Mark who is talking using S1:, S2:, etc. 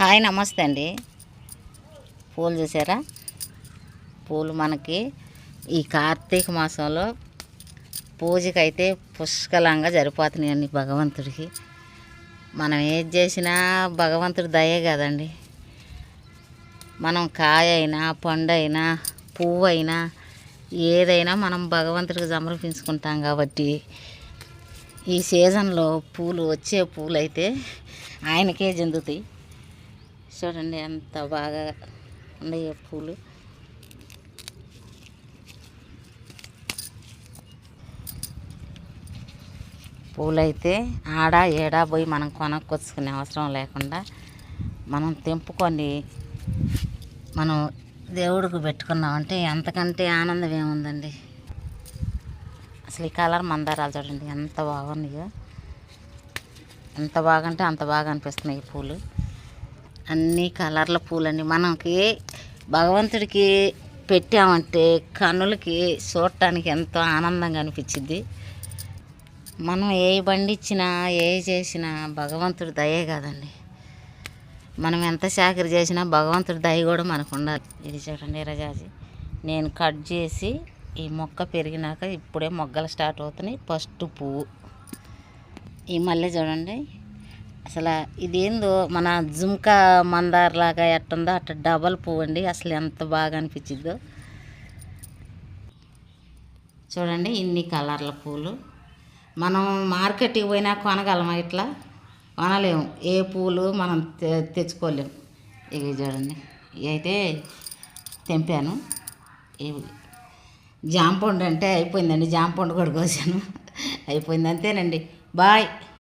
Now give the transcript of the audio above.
S1: Hi నమస్తే అండి. పూలు చూసారా? పూలు మనకి ఈ కార్తీక మాసంలో పూజకైతే పుష్కలంగా జరిపోతున్నాయండి భగవంతుడికి. మనం ఏది చేసినా భగవంతుడి దయే కదండి. మనం కాయ అయినా పండు అయినా పువ్వు అయినా ఏదైనా మనం భగవంతుడికి సమర్పించుకుంటాం కాబట్టి ఈ సీజన్లో పూలు వచ్చే పూలు అయితే ఆయనకే చెందుతాయి చూడండి ఎంత బాగా ఉన్నాయి పూలు. పూలైతే ఆడ ఏడా పోయి మనం కొనుక్కొచ్చుకునే అవసరం లేకుండా మనం తెంపుకొని మనం దేవుడికి పెట్టుకున్నామంటే ఎంతకంటే ఆనందం ఏముందండి? అసలు ఈ కలర్ మందారాలు చూడండి ఎంత బాగున్నాయో. ఎంత బాగంటే అంత బాగా అనిపిస్తున్నాయి ఈ పూలు. అన్ని కలర్ల పూలని మనకి భగవంతుడికి పెట్టామంటే కనులకి చూడటానికి ఎంతో ఆనందంగా అనిపించింది మనం ఏ బండి ఇచ్చినా ఏ చేసినా భగవంతుడి దయే కదండి. మనం ఎంత చాకరి చేసినా భగవంతుడి దయ కూడా మనకు ఉండాలి. ఇది చూడండి రజాజి. నేను కట్ చేసి ఈ మొక్క పెరిగినాక ఇప్పుడే మొగ్గలు స్టార్ట్ అవుతున్నాయి. ఫస్ట్ పువ్వు. ఈ మల్లె చూడండి. అసలు ఇదేందో మన జుంకా మందార్లాగా ఎట్టుందో అట్ట డబల్ పువ్వు అండి అసలు ఎంత బాగా అనిపించిద్దో. చూడండి ఇన్ని కలర్ల పూలు. మనం మార్కెట్కి పోయినా కొనగలమా ఇట్లా? కొనలేము. ఏ పూలు మనం తె తెచ్చుకోలేము. ఇవి చూడండి. అయితే తెంపాను. ఇవి జాంపండు అంటే అయిపోయిందండి. జాంపండు కూడా కోసాను. అయిపోయింది అంతేనండి. బాయ్.